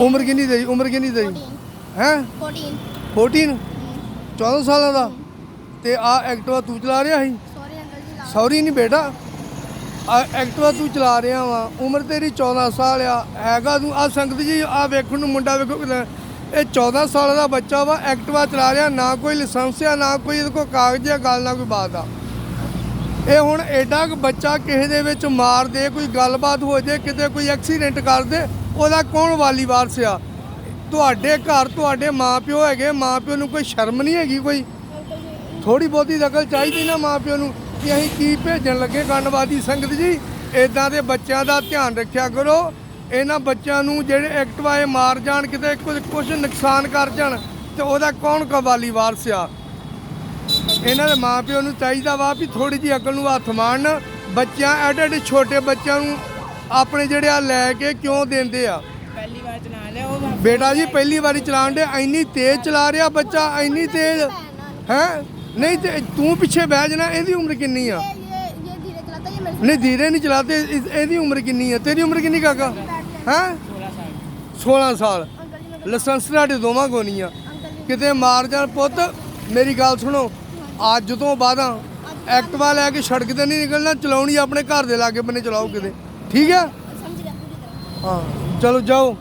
ਉਮਰ ਕਿੰਨੀ ਤੇਰੀ? ਉਮਰ ਕਿੰਨੀ ਤੇਰੀ? 14 ਹੈ? 14 14 14 ਸਾਲਾਂ ਦਾ? ਤੇ ਆ ਐਕਟਿਵਾ ਤੂੰ ਚਲਾ ਰਿਹਾ ਸੀ? ਸੌਰੀ ਅੰਕਲ ਜੀ ਲਾ ਸੌਰੀ ਨਹੀਂ ਬੇਟਾ। ਆ ਐਕਟਿਵਾ ਤੂੰ ਚਲਾ ਰਿਹਾ ਵਾ। ਉਮਰ ਤੇਰੀ 14 ਸਾਲ ਆ। ਹੈਗਾ ਤੂੰ ਆ ਸੰਗਤ ਜੀ ਆ ਵੇਖਣ ਨੂੰ ਮੁੰਡਾ ਵੇਖੋ ਇਹ 14 ਸਾਲ ਦਾ ਬੱਚਾ ਵਾ ਐਕਟਿਵਾ ਚਲਾ ਰਿਹਾ ਨਾ ਕੋਈ ਲਾਇਸੈਂਸ ਆ ਨਾ ਕੋਈ ਇਹਦੇ ਕੋਲ ਕਾਗਜ਼ ਆ ਗੱਲ ਨਾ ਕੋਈ ਬਾਤ ਆ। ਇਹ ਹੁਣ ਐਡਾ ਕੁ ਬੱਚਾ ਕਿਸੇ ਦੇ ਵਿੱਚ ਮਾਰ ਦੇ ਕੋਈ ਗੱਲਬਾਤ ਹੋ ਜੇ ਕਿਤੇ ਕੋਈ ਐਕਸੀਡੈਂਟ ਕਰ ਦੇ ਉਹਦਾ ਕੌਣ ਵਾਲੀ ਵਾਰਸ ਆ? ਤੁਹਾਡੇ ਘਰ, ਤੁਹਾਡੇ ਮਾਪਿਓ ਹੈਗੇ, ਮਾਪਿਓ ਨੂੰ ਕੋਈ ਸ਼ਰਮ ਨਹੀਂ ਹੈਗੀ ਕੋਈ? ਥੋੜੀ ਬਹੁਤੀ ਅਕਲ ਚਾਹੀਦੀ ਨਾ ਮਾਪਿਓ ਨੂੰ ਕਿ ਅਸੀਂ ਕੀ ਭੇਜਣ ਲੱਗੇ ਗੰਡਵਾਦੀ ਸੰਗਤ ਜੀ? ਇਦਾਂ ਦੇ ਬੱਚਿਆਂ ਦਾ ਧਿਆਨ ਰੱਖਿਆ ਕਰੋ। ਇਹਨਾਂ ਬੱਚਿਆਂ ਨੂੰ ਜਿਹੜੇ ਐਕਟਵਾਏ ਮਾਰ ਜਾਣ, ਕਿਤੇ ਕੁਝ ਕੁਝ ਨੁਕਸਾਨ ਕਰ ਜਾਣ, ਤੇ ਉਹਦਾ ਕੌਣ ਕਵਾਲੀ ਵਾਰਸ ਆ? ਇਹਨਾਂ ਦੇ ਮਾਪਿਓ ਨੂੰ ਚਾਹੀਦਾ ਵਾ ਵੀ ਥੋੜੀ ਜਿਹੀ ਅਕਲ ਨੂੰ ਹੱਥ ਮਾਰਨ। ਬੱਚਿਆਂ ਐਡੇ ਐਡੇ ਛੋਟੇ ਬੱਚਿਆਂ ਨੂੰ ਆਪਣੇ ਜਿਹੜੇ ਆ ਲੈ ਕੇ ਕਿਉਂ ਦਿੰਦੇ ਆ? ਪਹਿਲੀ ਵਾਰ ਚਲਾ ਲਿਆ ਉਹ ਬੇਟਾ ਜੀ ਪਹਿਲੀ ਵਾਰੀ ਚਲਾਣ ਦੇ ਇੰਨੀ ਤੇਜ਼ ਚਲਾ ਰਿਹਾ ਬੱਚਾ ਇੰਨੀ ਤੇਜ਼। ਹੈ? ਨਹੀਂ ਤੇ ਤੂੰ ਪਿੱਛੇ ਬਹਿ ਜਾਣਾ ਇਹਦੀ ਉਮਰ ਕਿੰਨੀ ਆ? ਨਹੀਂ ਧੀਰੇ ਨਹੀਂ ਚਲਾਤੇ ਇਹਦੀ ਉਮਰ ਕਿੰਨੀ ਆ? ਤੇਰੀ ਉਮਰ ਕਿੰਨੀ ਕਾਕਾ? ਹੈ? 16 ਸਾਲ। ਲਾਇਸੈਂਸ ਤੁਹਾਡੇ ਦੋਵਾਂ ਕੋ ਨਹੀਂ ਆ। ਕਿਤੇ ਮਾਰ ਜਾਣ ਪੁੱਤ ਮੇਰੀ ਗੱਲ ਸੁਣੋ। ਅੱਜ ਤੋਂ ਬਾਅਦ ਐਕਟਵਾ ਲੈ ਕੇ ਸੜਕ ਤੇ ਨਹੀਂ ਨਿਕਲਣਾ ਚਲਾਉਣੀ ਆਪਣੇ ਘਰ ਦੇ ਲਾਗੇ ਬੰਨੇ ਚਲਾਓ ਕਿਤੇ। ਠੀਕ ਹੈ? ਸਮਝ ਗਿਆ ਪੂਰੀ ਤਰ੍ਹਾਂ। ਹਾਂ ਚਲੋ ਜਾਓ।